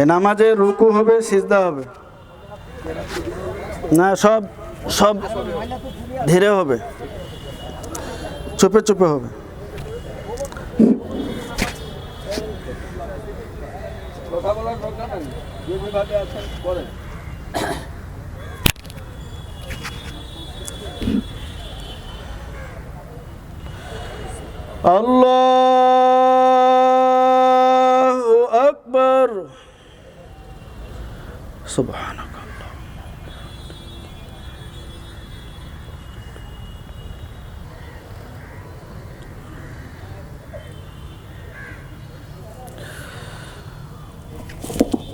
এই নামাজে রুকু হবে, সিজদা হবে। না, সব সব ধীরে হবে। চুপে চুপে হবে। আল্লাহু আকবার সুবহানাক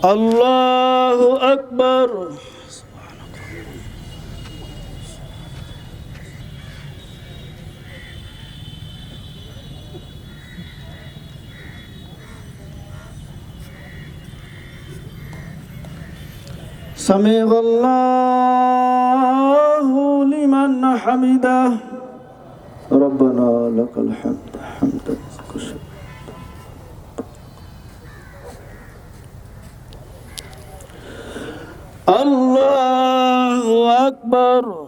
আল্লাহু আকবার سمع الله لمن حمده. ربنا لك الحمد حمدا كثيرا الله أكبر.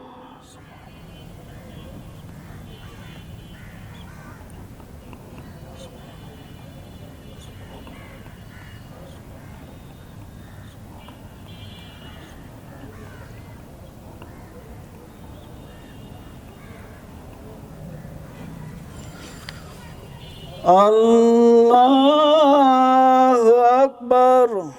الله أكبر.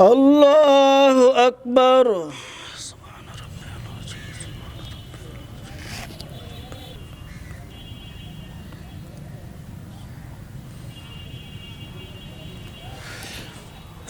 الله أكبر.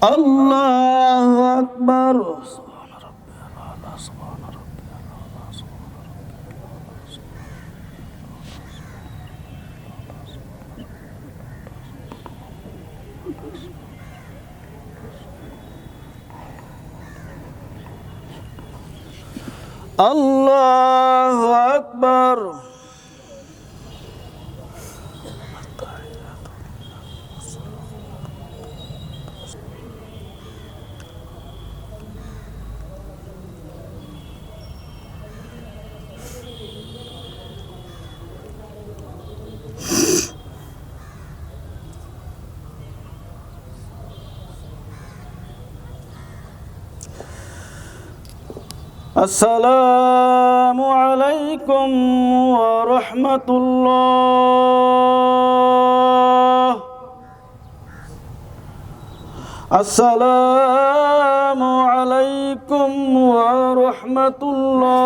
الله أكبر. سبحان ربي الله أكبر. السلام عليكم ورحمة الله. السلام عليكم ورحمة الله.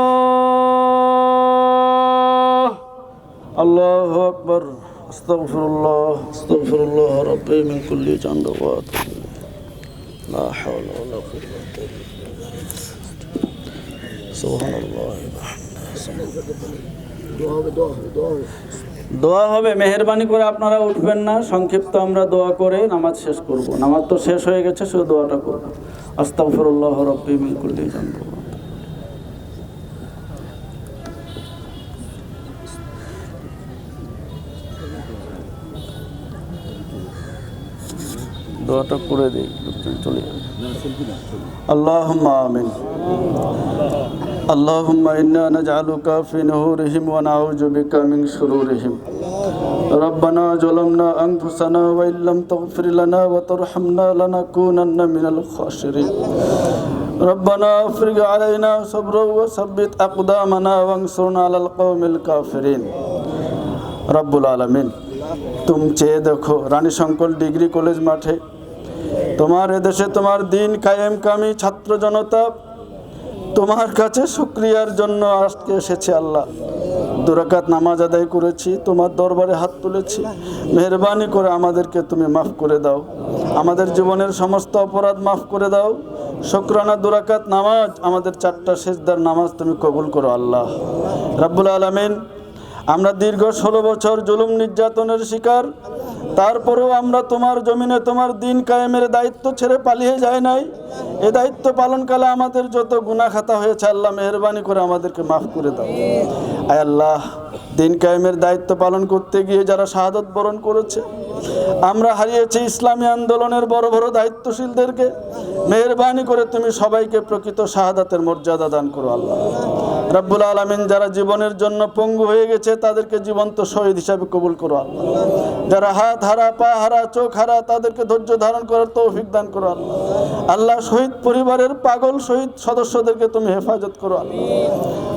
الله أكبر. أستغفر الله. أستغفر الله ربي من كل جنب وأتوب. لا حول ولا قوة إلا بالله. দোয়া হবে, মেহরবানি করে আপনারা উঠবেন না, সংক্ষিপ্ত আমরা দোয়া করে নামাজ শেষ করব। নামাজ তো শেষ হয়ে গেছে, শুধু দোয়াটা করব। আস্তাফরুল্লাহ রব্বি মিনকুল্লি জানব দোয়াটা করে দিই চলে যাবে আল্লাহ আমিন। اللهم إنا نجعلك في نهورهم ونعوذ بك من شرورهم ربنا ظلمنا أنفسنا وإن لم تغفر لنا وترحمنا لنكونن من الخاسرين ربنا افرغ علينا صبرا وثبت أقدامنا وانصرنا على القوم الكافرين রব্বুল আলমিন তুমি চেয়ে দেখো রানী শঙ্কর ডিগ্রি কলেজ মাঠে তোমার এদেশে তোমার দিন কায়েম কামি ছাত্র জনতা তোমার কাছে শুক্রিয়ার জন্য আজকে এসেছে আল্লাহ। দুরাকাত নামাজ আদায় করেছি, তোমার দরবারে হাত তুলেছি। মেহরবানি করে আমাদেরকে তুমি মাফ করে দাও। আমাদের জীবনের সমস্ত অপরাধ মাফ করে দাও। শুক্রানা দুরাকাত নামাজ, আমাদের চারটা সেজদার নামাজ তুমি কবুল করো আল্লাহ। রাব্বুল আলমিন, আমরা দীর্ঘ ষোলো বছর জুলুম নির্যাতনের শিকার। তারপরেও আমরা তোমার জমিনে তোমার দিন কায়েমের দায়িত্ব ছেড়ে পালিয়ে যায় নাই। এ দায়িত্ব পালনকালে আমাদের যত গুণা খাতা হয়েছে, আল্লাহ মেহরবানি করে আমাদেরকে মাফ করে দাও। আয় আল্লাহ, দিন কায়েমের দায়িত্ব পালন করতে গিয়ে যারা শাহাদত বরণ করেছে আমরা হারিয়েছি ইসলামী আন্দোলনের বড় বড় দায়িত্বশীলদেরকে। মেহরবানি করে তুমি সবাইকে প্রকৃত শাহাদাতের মর্যাদা দান করো আল্লাহ। রাব্বুল আলমিন যারা জীবনের জন্য পঙ্গু হয়ে গেছে, তাদেরকে জীবন্ত শহীদ হিসাবে কবুল করো আল্লাহ। যারা হাত, হারা, পা, হারা, চোখ, হারা, তাদেরকে ধৈর্য ধারণ করার তৌফিক দান করো আল্লাহ। আল্লাহ শহীদ পরিবারের পাগল শহীদ সদস্যদেরকে তুমি হেফাজত করো আল্লাহ।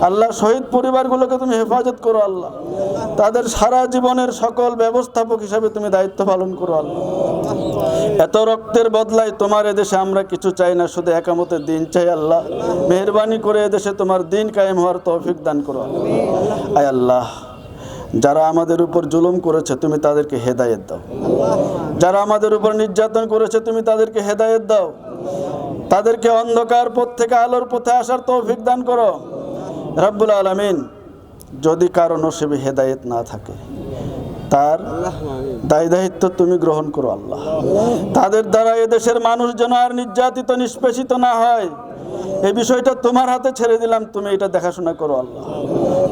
আল্লাহ শহীদ পরিবারগুলোকে তুমি হেফাজত করো আল্লাহ। তাদের সারা জীবনের সকল ব্যবস্থাপক হিসাবে তুমি দায়িত্ব পালন করো আল্লাহ। এত রক্তের বদলায় তোমার এদেশে আমরা কিছু চাই না, শুধু একামতের দিন চাই আল্লাহ। মেহরবানি করে এদেশে তোমার দিন কায়েম হওয়ার তৌফিক দান করো। আয় আল্লাহ, যারা আমাদের উপর জুলুম করেছে, তুমি তাদেরকে হেদায়েত দাও। যারা আমাদের উপর নির্যাতন করেছে, তুমি তাদেরকে হেদায়েত দাও। তাদেরকে অন্ধকার পথ থেকে আলোর পথে আসার তৌফিক দান করো। রব্বুল আলমিন, যদি কারও নসিবে হেদায়েত না থাকে তার দায় দায়িত্ব তুমি গ্রহণ করো আল্লাহ। তাদের দ্বারা এদেশের মানুষ যেন আর নির্যাতিত, নিষ্পেষিত না হয়। এই বিষয়টা তোমার হাতে ছেড়ে দিলাম, তুমি এটা দেখাশোনা করো আল্লাহ।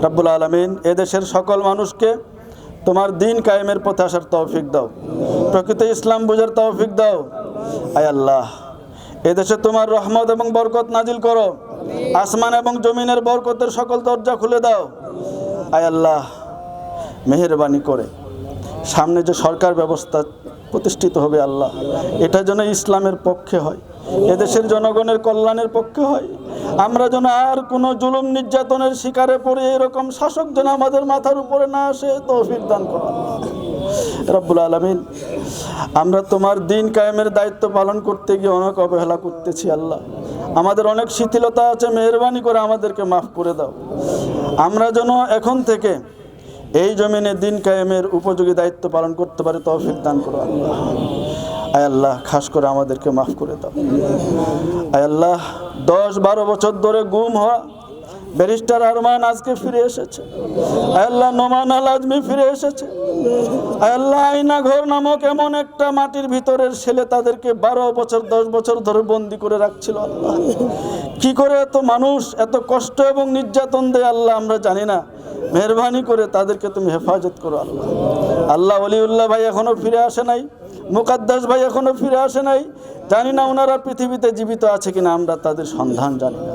রাব্বুল আলমিন এদেশের সকল মানুষকে তোমার দিন কায়েমের পথে আসার তৌফিক দাও। প্রকৃত ইসলাম বুঝার তৌফিক দাও। আয় আল্লাহ এদেশে তোমার রহমত এবং বরকত নাজিল করো। আসমান এবং জমিনের বরকতের সকল দরজা খুলে দাও। আয় আল্লাহ, মেহরবানি করে। সামনে যে সরকার ব্যবস্থা প্রতিষ্ঠিত হবে আল্লাহ, এটা যেন ইসলামের পক্ষে হয়, এদেশের জনগণের কল্যাণের পক্ষে হয়। আমরা যেন আর কোনো জুলুম নির্যাতনের শিকারে পড়ে এরকম শাসক যেন আমাদের মাথার উপরে না আসে, তৌফিক দান করো। রব্বুল আলমিন, আমরা তোমার দিন কায়েমের দায়িত্ব পালন করতে গিয়ে অনেক অবহেলা করতেছি আল্লাহ। আমাদের অনেক শিথিলতা আছে, মেহরবানি করে আমাদেরকে মাফ করে দাও। আমরা যেন এখন থেকে এই জমিনে দিন কায়েমের উপযোগী দায়িত্ব পালন করতে পারে, তৌফিক দান করো আল্লাহ। আয় আল্লাহ, খাস করে আমাদেরকে মাফ করে দাও। আয় আল্লাহ, দশ বারো বছর ধরে গুম হওয়া ব্যারিস্টার আরমান আজকে ফিরে এসেছে। আল্লাহ, নোমান আল আজমি ফিরে এসেছে। আল্লাহ আইনা ঘর নামক এমন একটা মাটির ভিতরের ছেলে তাদেরকে বারো বছর, দশ বছর ধরে বন্দি করে রাখছিল আল্লাহ। কি করে এত মানুষ, এত কষ্ট এবং নির্যাতন দেয় আল্লাহ আমরা জানি না। মেহরবানি করে তাদেরকে তুমি হেফাজত করো আল্লাহ। আল্লাহ অলিউল্লাহ ভাই এখনও ফিরে আসে নাই, মুকাদ্দাস ভাই এখনও ফিরে আসে নাই। জানি না ওনারা পৃথিবীতে জীবিত আছে কিনা, আমরা তাদের সন্ধান জানি না।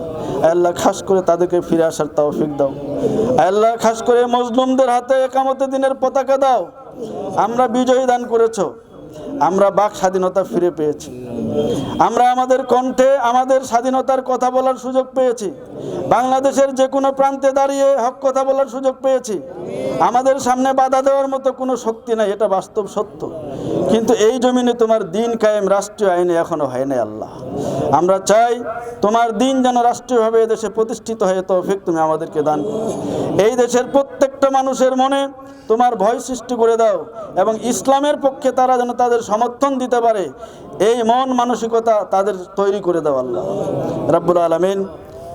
আল্লাহ, খাস করে তাদেরকে ফিরে আসার তৌফিক দাও। আল্লাহ, খাস করে মজলুমদের হাতে একামতে দিনের পতাকা দাও। আমরা বিজয়ী দান করেছ। আমরা বাক স্বাধীনতা ফিরে পেয়েছি। আমরা আমাদের কণ্ঠে আমাদের স্বাধীনতার কথা বলার সুযোগ পেয়েছি। বাংলাদেশের যে কোনো প্রান্তে দাঁড়িয়ে হক কথা বলার সুযোগ পেয়েছি। আমাদের সামনে বাধা দেওয়ার মতো কোনো শক্তি নাই, এটা বাস্তব সত্য। কিন্তু এই জমিনে তোমার দিন কায়েম রাষ্ট্রীয় আইনে এখনও হয় নাই আল্লাহ। আমরা চাই তোমার দিন যেন রাষ্ট্রীয়ভাবে এদেশে প্রতিষ্ঠিত হয়ে তৌফিক তুমি আমাদেরকে দান করো। এই দেশের প্রত্যেকটা মানুষের মনে তোমার ভয় সৃষ্টি করে দাও এবং ইসলামের পক্ষে তারা যেন তাদের সমর্থন দিতে পারে, এই মন মানসিকতা তাদের তৈরি করে দাও আল্লাহ। রাব্বুল আলমিন,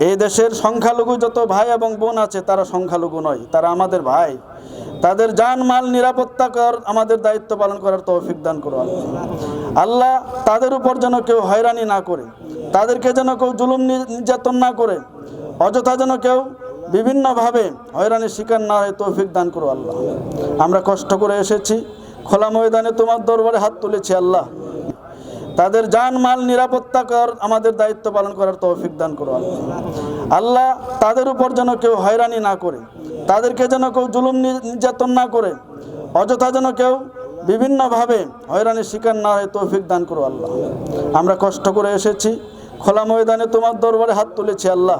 এই দেশের সংখ্যালঘু যত ভাই এবং বোন আছে তারা সংখ্যালঘু নয়, তারা আমাদের ভাই। তাদের জান মাল নিরাপত্তা কর, আমাদের দায়িত্ব পালন করার তৌফিক দান করো আল্লাহ। তাদের উপর যেন কেউ হয়রানি না করে, তাদেরকে যেন কেউ জুলুম নির্যাতন না করে, অযথা যেন কেউ বিভিন্নভাবে হয়রানির শিকার না হয় তৌফিক দান করো আল্লাহ। আমরা কষ্ট করে এসেছি, খোলা ময়দানে তোমার দরবারে হাত তুলেছি আল্লাহ। তাদের জান মাল নিরাপত্তা কর, আমাদের দায়িত্ব পালন করার তৌফিক দান করো আল্লাহ। আল্লাহ তাদের উপর যেন কেউ হয়রানি না করে, তাদেরকে যেন কেউ জুলুম নির্যাতন না করে, অযথা যেন কেউ বিভিন্নভাবে হয়রানির শিকার না হয় তৌফিক দান করো আল্লাহ। আমরা কষ্ট করে এসেছি, খোলা ময়দানে তোমার দরবারে হাত তুলেছি আল্লাহ।